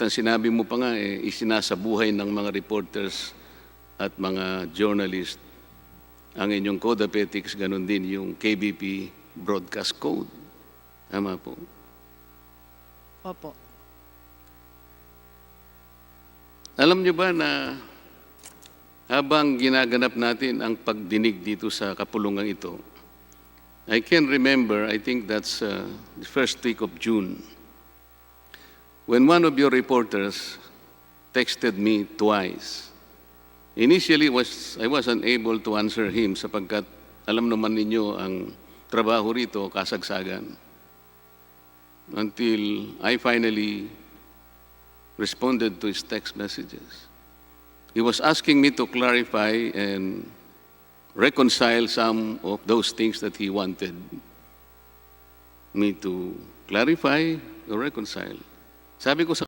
At ang sinabi mo pa nga, eh, isinasabuhay ng mga reporters at mga journalist ang inyong code of ethics, ganun din yung KBP broadcast code. Tama po. Opo. Alam niyo ba na habang ginaganap natin ang pagdinig dito sa kapulungan ito, I can remember, I think that's uh, the first week of June, when one of your reporters texted me twice. Initially, was, I was unable to answer him sapagkat alam naman ninyo ang trabaho rito, kasagsagan. Until I finally responded to his text messages. He was asking me to clarify and reconcile some of those things that he wanted me to clarify or reconcile. Sabi ko sa